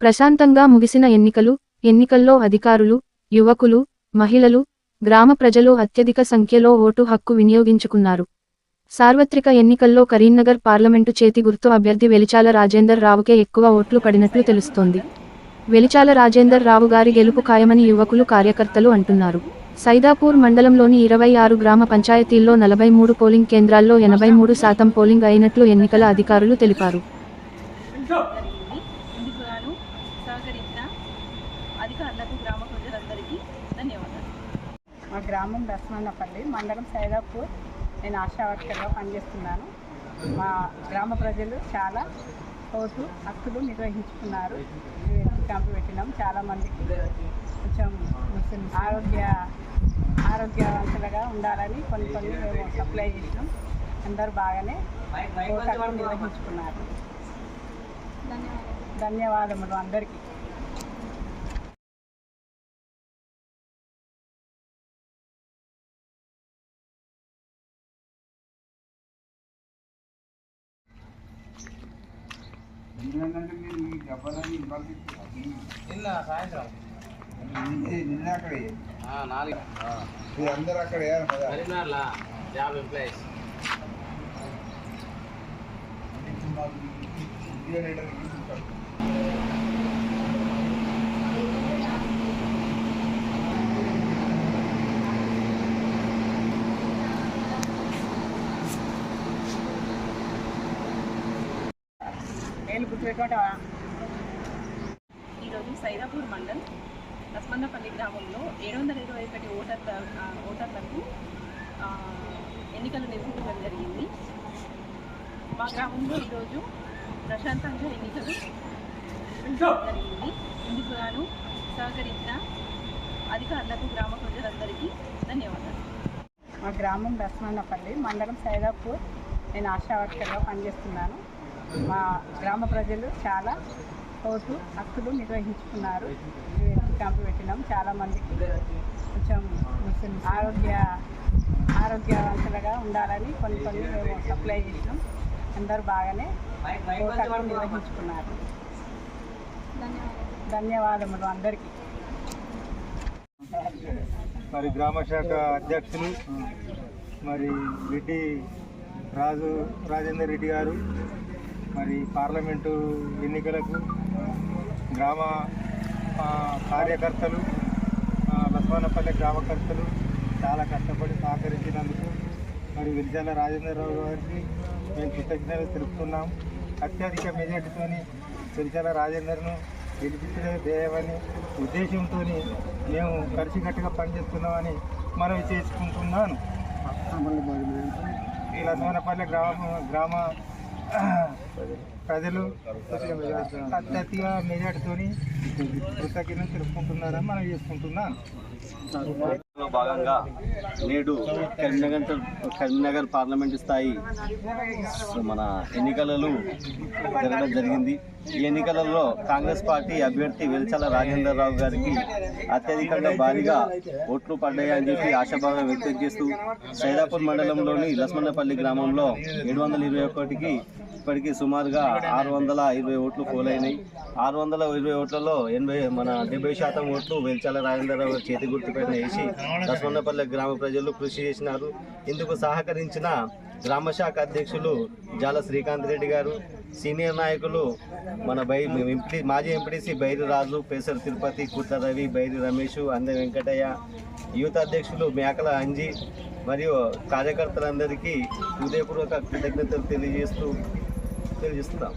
ప్రశాంతంగా ముగిసిన ఎన్నికలు ఎన్నికల్లో అధికారులు యువకులు మహిళలు గ్రామ ప్రజలు అత్యధిక సంఖ్యలో ఓటు హక్కు వినియోగించుకున్నారు. సార్వత్రిక ఎన్నికల్లో కరీంనగర్ పార్లమెంటు చేతి గుర్తు అభ్యర్థి వెలిచాల రాజేందర్ రావుకే ఎక్కువ ఓట్లు పడినట్లు తెలుస్తోంది. వెలిచాల రాజేందర్ రావు గారి గెలుపు ఖాయమని యువకులు కార్యకర్తలు అంటున్నారు. సైదాపూర్ మండలంలోని ఇరవై ఆరు గ్రామ పంచాయతీల్లో నలభై మూడు పోలింగ్ కేంద్రాల్లో ఎనభై మూడు శాతం పోలింగ్ అయినట్లు ఎన్నికల అధికారులు తెలిపారు జరిగింది ఇందుకు గాను సహకరించిన అధికారులకు గ్రామ ప్రజలందరికీ ధన్యవాదాలు మా గ్రామం లక్ష్మణపల్లి మండలం సైదాపూర్. నేను ఆశా వర్కర్గా పనిచేస్తున్నాను. మా గ్రామ ప్రజలు చాలా కోర్టు హక్కులు నిర్వహించుకున్నారు. క్యాంపు పెట్టినాం. చాలామందికి కొంచెం ఆరోగ్య ఆరోగ్యవంతులుగా ఉండాలని కొన్ని కొన్ని మేము సప్లై చేసినాం. అందరూ బాగానే నిర్వహించుకున్నారు. ధన్యవాదములు అందరికీ. నిన్న సాయంత్రం నిన్న అక్కడే నాలుగు ఇది అందరు అక్కడే కరీంనగర్లో జాబ్ ఎంప్లాయీస్ నేను గుర్తుపెట్టుకుంటే ఈరోజు సైదాపూర్ మండల్ లక్ష్మన్నపల్లి గ్రామంలో ఏడు వందల ఇరవై ఒకటి ఓటర్ల ఓటర్లకు ఎన్నికలు నిర్వహించడం జరిగింది. మా గ్రామంలో ఈరోజు ప్రశాంతంగా ఎన్నికలు జరిగింది. ఇందుకు గాను సహకరించిన అధికారులకు గ్రామ ప్రజలందరికీ ధన్యవాదాలు. మా గ్రామం లక్ష్మణపల్లి మండలం సైదాపూర్. నేను ఆశా వర్కర్గా పనిచేస్తున్నాను. మా గ్రామ ప్రజలు చాలా కోర్టు హక్కులు నిర్వహించుకున్నారు. క్యాంపు పెట్టినాం. చాలామందికి కొంచెం ఆరోగ్య ఆరోగ్యవంతులుగా ఉండాలని కొన్ని కొన్ని మేము సప్లై చేసినాం. అందరూ బాగానే కోర్టు నిర్వహించుకున్నారు. ధన్యవాదములు అందరికీ. మరి గ్రామ శాఖ అధ్యక్షులు మరి రెడ్డి రాజు రాజేందర్ రెడ్డి గారు మరి పార్లమెంటు ఎన్నికలకు గ్రామ కార్యకర్తలు లక్ష్మణపల్లి గ్రామకర్తలు చాలా కష్టపడి సహకరించినందుకు మరి విరిజాల రాజేంద్రరావు గారికి మేము కృతజ్ఞతలు తెలుపుతున్నాం. అత్యధిక మెజార్టీతోని విరిజాల రాజేందర్ను గెలిపించడం ధ్యేయమని ఉద్దేశంతో మేము కలిసికట్టుగా పనిచేస్తున్నామని మనవి చేసుకుంటున్నాను. ఈ లక్ష్మణపల్లి గ్రామ గ్రామ ప్రజలు అత్యధిక మెజార్టీతో కృతజ్ఞతలు తెలుపుకుంటున్నారని మనం చేసుకుంటున్నాం. భాగంగా నేడు కరీంనగర్ కరీంనగర్ పార్లమెంట్ స్థాయి మన ఎన్నికలలో జరగడం జరిగింది. ఈ ఎన్నికలలో కాంగ్రెస్ పార్టీ అభ్యర్థి వెల్చాల రాజేందర్ రావు గారికి అత్యధికంగా భారీగా ఓట్లు పడ్డాయని చెప్పి ఆశాభావం వ్యక్తం చేస్తూ సైదాపూర్ మండలంలోని లస్మన్నపల్లి గ్రామంలో ఏడు వందల ఇరవై ఒకటికి ఇప్పటికీ సుమారుగా ఆరు వందల ఇరవై ఓట్లు పోలైనాయి ఆరు వందల ఇరవై ఓట్లలో ఎనభై మన డెబ్బై శాతం ఓట్లు వెల్చాల రాజేంద్రరావు గారి చేతి గుర్తుపైన వేసి లక్ష్మణపల్లి గ్రామ ప్రజలు కృషి చేసినారు. ఇందుకు సహకరించిన గ్రామ శాఖ అధ్యక్షులు జాల శ్రీకాంత్ రెడ్డి గారు సీనియర్ నాయకులు మన బై ఎంపీ మాజీ ఎంపీటీసీ బైరి రాజు పేసర్ తిరుపతి కుట్ల రవి బైరి రమేష్ అంద వెంకటయ్య యూత్ అధ్యక్షులు మేకల అంజి మరియు కార్యకర్తలందరికీ హృదయపూర్వక కృతజ్ఞతలు తెలియజేస్తూ తెలియజేస్తున్నాం.